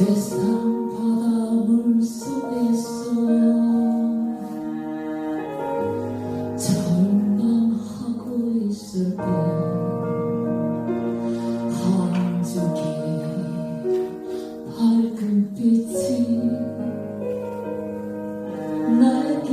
참 바닷물 속에서 절망하고 있을 때 한적이 밝은 빛이 나에게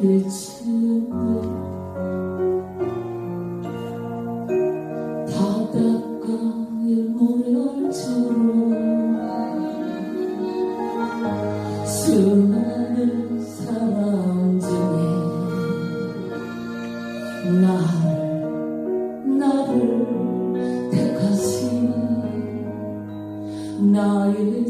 비치는 수많은 사람 중에 나를 나를 택하신 나의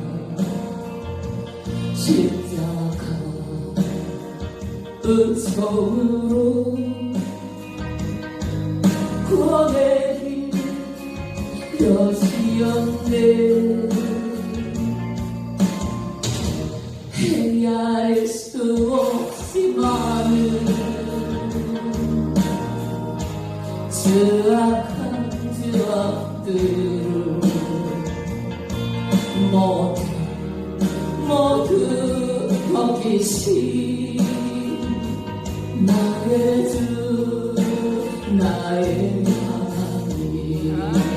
십자가 은총으로 구원의 길 여시었네. 헤아릴 수 없이 많은 수악한 죄악들을 모 나의 주 나의 하나님